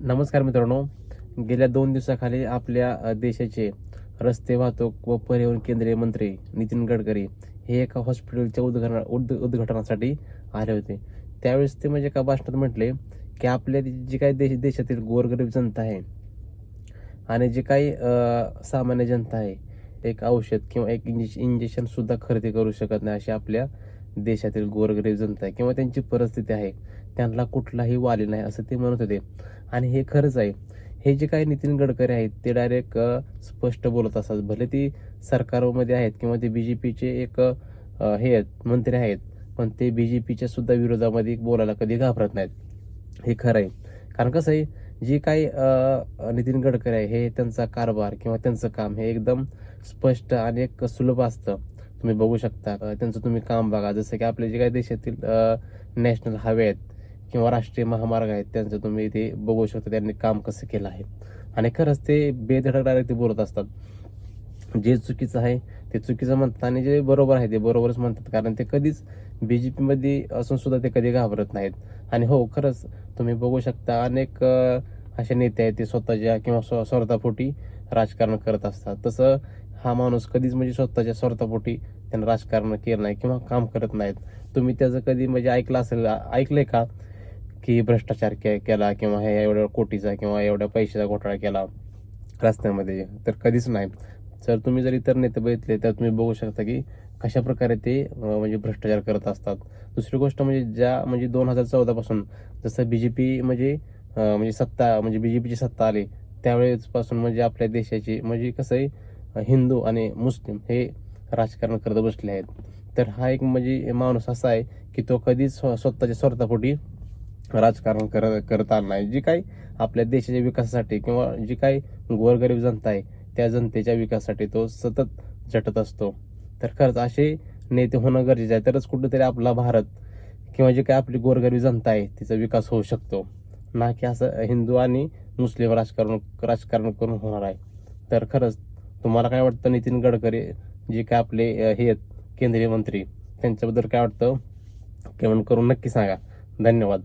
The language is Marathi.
नमस्कार मित्रांनो. गेल्या दोन दिवसाखाली आपल्या देशाचे रस्ते वाहतूक व परिवहन केंद्रीय मंत्री नितीन गडकरी हे एका हॉस्पिटलच्या उद्घाटना उद्घ उद्घाटनासाठी आले होते. त्यावेळेस ते म्हणजे एका भाषणात म्हटले की आपल्या जी काही देश देशातील गोरगरीब जनता आहे आणि जे काही सामान्य जनता आहे एक औषध किंवा एक इंजेक्श इंजेक्शनसुद्धा खरेदी करू शकत नाही अशी आपल्या देशातील गोरगरीब जनता आहे किंवा त्यांची परिस्थिती आहे त्यांना कुठलाही वाली नाही असं ते म्हणत होते. आणि हे खरंच आहे. हे जे काही नितीन गडकरी आहेत ते डायरेक्ट स्पष्ट बोलत असतात. भले ती सरकारमध्ये आहेत किंवा ते बी जे पीचे एक हे आहेत मंत्री आहेत पण ते बी जे पीच्या सुद्धा विरोधामध्ये बोलायला कधी घाबरत नाहीत. हे खरं आहे. कारण कसं आहे जी काही नितीन गडकरी आहे हे त्यांचा कारभार किंवा त्यांचं काम हे एकदम स्पष्ट आणि एक सुलभ असतं. तुम्ही बघू शकता. त्यांचं तुम्ही काम बघा. जसं की आपले जे काही देशातील नॅशनल हायवे आहेत किंवा राष्ट्रीय महामार्ग आहेत त्यांचं तुम्ही इथे बघू शकता त्यांनी काम कसं केलं आहे. आणि खरंच ते बेधडक डायरेक्ट ते बोलत असतात. जे चुकीचं आहे ते चुकीचं म्हणतात आणि जे बरोबर आहे ते बरोबरच म्हणतात. कारण ते कधीच बी जे पीमध्ये असून सुद्धा ते कधी घाबरत नाहीत. आणि हो खरंच तुम्ही बघू शकता अनेक असे नेते आहेत ते स्वतःच्या किंवा स्व स्वार्थापोटी राजकारण करत असतात. तसं हा माणूस कधीच म्हणजे स्वतःच्या स्वार्थापोटी त्यांना राजकारण केलं नाही किंवा काम करत नाहीत. तुम्ही त्याचं कधी म्हणजे ऐकलं असेल ऐकलंय का? की भ्रष्टाचार के केला किंवा हे एवढ्या कोटीचा किंवा एवढ्या पैशाचा घोटाळा केला रस्त्यामध्ये तर कधीच नाही. जर तुम्ही जर इतर नेते बघितले तर तुम्ही बघू शकता की कशा प्रकारे ते म्हणजे भ्रष्टाचार करत असतात. दुसरी गोष्ट म्हणजे ज्या म्हणजे दोन हजार चौदापासून जसं बी जे पी म्हणजे म्हणजे सत्ता म्हणजे बी जे पीची सत्ता आली त्यावेळेसपासून म्हणजे आपल्या देशाची म्हणजे कसं आहे हिंदू आणि मुस्लिम हे राजकारण करत बसले आहेत. तर हा एक म्हणजे माणूस असा आहे की तो कधीच स्व- स्वतःच्या स्वार्थापोटी राजकारण करत करत आलं नाही. जी काही आपल्या देशाच्या विकासासाठी किंवा जी काही गोरगरीब जनता आहे त्या जनतेच्या विकासासाठी तो सतत झटत असतो. तर खरंच असे नेते होणं गरजेचं आहे. तरच कुठेतरी आपला भारत किंवा जे काही आपली गोरगरीब जनता आहे तिचा विकास होऊ शकतो. ना की असं हिंदू आणि मुस्लिम राजकारण राजकारण करून होणार आहे. तर खरंच तुम्हाला काय वाटतं नितीन गडकरी जे काय आपले हे आहेत केंद्रीय मंत्री त्यांच्याबद्दल काय वाटतं? कमेंट करून नक्की सांगा. धन्यवाद.